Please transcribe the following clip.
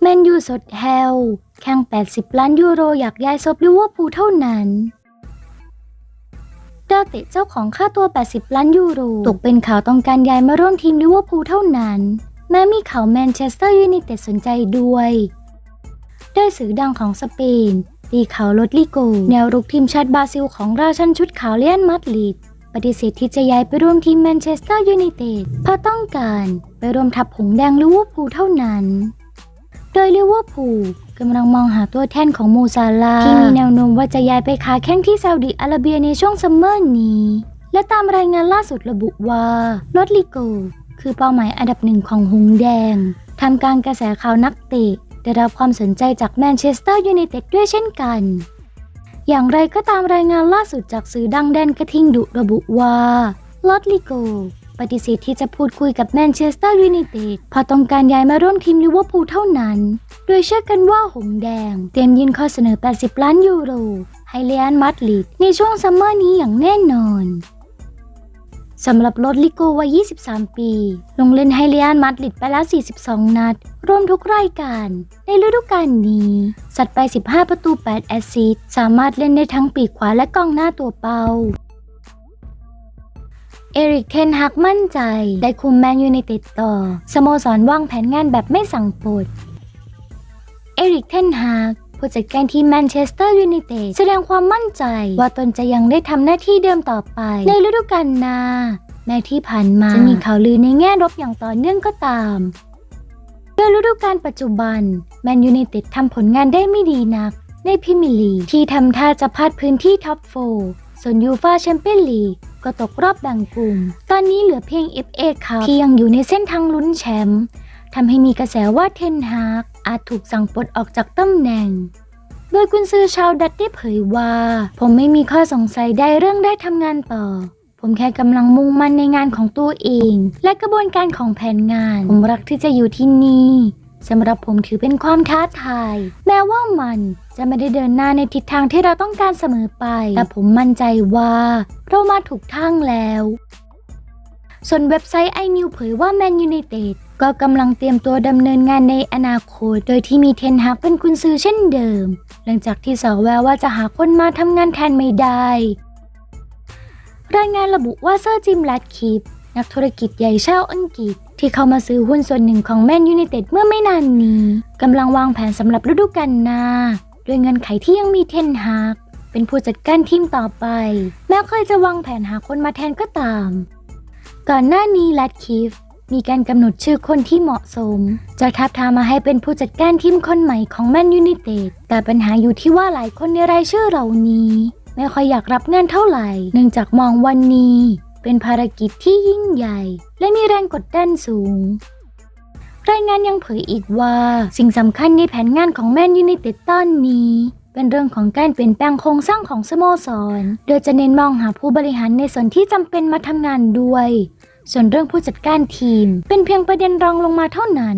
แมนยูสดแฮลแข่ง 80 ล้านยูโรอยากย้ายซบลิเวอร์พูลเท่านั้นดาวเตะเจ้าของค่าตัว 80 ล้านยูโร ตกเป็นข่าวต้องการย้ายมาร่วมทีมลิเวอร์พูลเท่านั้น แม้มีข่าวแมนเชสเตอร์ยูไนเต็ดสนใจด้วยโดยสื่อดังของสเปนตีข่าวลดลิโก แนวรุกทีมชาติบราซิลของราชันชุดขาวเลียนมาดริด ปฏิเสธที่จะย้ายไปร่วมทีมแมนเชสเตอร์ยูไนเต็ดเพราะต้องการไปร่วมทัพหงแดงลิเวอร์พูลเท่านั้น โดยลิเวอร์พูลกำลังมองหาตัวแทนของมูซาลาที่มีแนวโน้มว่าจะย้ายไปค้าแข้งที่ซาอุดิอาระเบียในช่วงซัมเมอร์นี้ และตามรายงานล่าสุดระบุว่าลอดลิโก คือเป้าหมายอันดับหนึ่งของหงแดงทำการกระแสข่าวนักเตะได้รับความสนใจจากแมนเชสเตอร์ยูไนเต็ดด้วยเช่นกัน อย่างไรก็ตามรายงานล่าสุดจากสื่อดังแดนกระทิงดุระบุว่าลอตลิโก ปฏิเสธที่จะพูดคุยกับแมนเชสเตอร์ยูไนเต็ดพอต้องการย้ายมาร่วมทีมลิเวอร์พูลเท่านั้น โดยเชื่อกันว่าหงแดง เตรียมยื่นข้อเสนอ 80 ล้านยูโรให้เลียนมาดริดในช่วงซัมเมอร์นี้อย่างแน่นอน สำหรับโรดลิโกวัย 23 ปี ลงเล่นให้เลียนมาดริดไปแล้ว 42 นัด รวมทุกรายการ ในฤดูกาลนี้ สัตว์ไป 15 ประตู 8 แอสซิสต์ สามารถเล่นได้ทั้งปีกขวาและกองหน้าตัวเป้า เอริกเทนฮักมั่นใจ ได้คุมแมนยูไนเต็ดต่อ สโมสรว่างแผนงานแบบไม่สั่งปด เอริกเทนฮาก ผู้จัดการทีมแมนเชสเตอร์ยูไนเต็ดแสดงความมั่นใจ ว่าตนจะยังได้ทำหน้าที่เดิมต่อไป ในฤดูกาลหน้าแม้ที่ผ่านมาจะมีข่าวลือในแง่ลบอย่างต่อเนื่องก็ตามโดยฤดูกาลปัจจุบันแมนยูไนเต็ดทำผลงานได้ไม่ดีนัก ในพรีเมียร์ลีกที่ทำท่าจะพลาดพื้นที่ท็อปโฟส่วนยูฟาแชมเปี้ยนลีกก็ตกรอบแบ่งกลุ่ม ตอนนี้เหลือเพียง FA ครับที่ยังอยู่ในเส้นทางลุ้นแชมป์ทำให้มีกระแสว่าเทนฮาก อาจถูกสั่งปลดออกจากตำแหน่ง โดยกุนซือชาวดัตได้เผยว่า ผมไม่มีข้อสงสัยใดเรื่องได้ทำงานต่อ ผมแค่กำลังมุ่งมั่นในงานของตัวเอง และกระบวนการของแผนงาน ผมรักที่จะอยู่ที่นี่สำหรับผมถือเป็นความท้าทาย แม้ว่ามันจะไม่ได้เดินหน้าในทิศทางที่เราต้องการเสมอไป แต่ผมมั่นใจว่าเรามาถูกทางแล้ว ส่วนเว็บไซต์ iNew เผยว่าแมนยูไนเต็ด ก็กำลังเตรียมตัวดำเนินงานในอนาคต โดยที่มีเทนฮักเป็นกุนซือเช่นเดิม หลังจากที่สาวแววว่าจะหาคนมาทำงานแทนไม่ได้ รายงานระบุว่าเซอร์จิมแรดคิปนักธุรกิจใหญ่ชาวอังกฤษ ที่เข้ามาซื้อหุ้นส่วนหนึ่งของแมนยูไนเต็ดเมื่อไม่นานนี้กำลังวางแผนสำหรับฤดูกาลหน้าด้วยเงินไขที่ยังมีเทนฮักเป็นผู้จัดการทีมต่อไป แม้เคยจะวางแผนหาคนมาแทนก็ตาม ก่อนหน้านี้แรดคิฟ มีการกำหนดชื่อคนที่เหมาะสม จะทับทามมาให้เป็นผู้จัดการทีมคนใหม่ของแมนยูไนเต็ดแต่ปัญหาอยู่ที่ว่าหลายคนในรายชื่อเหล่านี้ ไม่ค่อยอยากรับงานเท่าไหร่ เนื่องจากมองวันนี้ เป็นภารกิจที่ยิ่งใหญ่ และมีแรงกดดันสูง รายงานยังเผยอีกว่า สิ่งสำคัญในแผนงานของแมนยูไนเต็ดตอนนี้เป็นเรื่องของการเปลี่ยนแปลงโครงสร้างของสโมสร โดยจะเน้นมองหาผู้บริหารในส่วนที่จำเป็นมาทำงานด้วย ส่วนเรื่องผู้จัดการทีม เป็นเพียงประเด็นรองลงมาเท่านั้น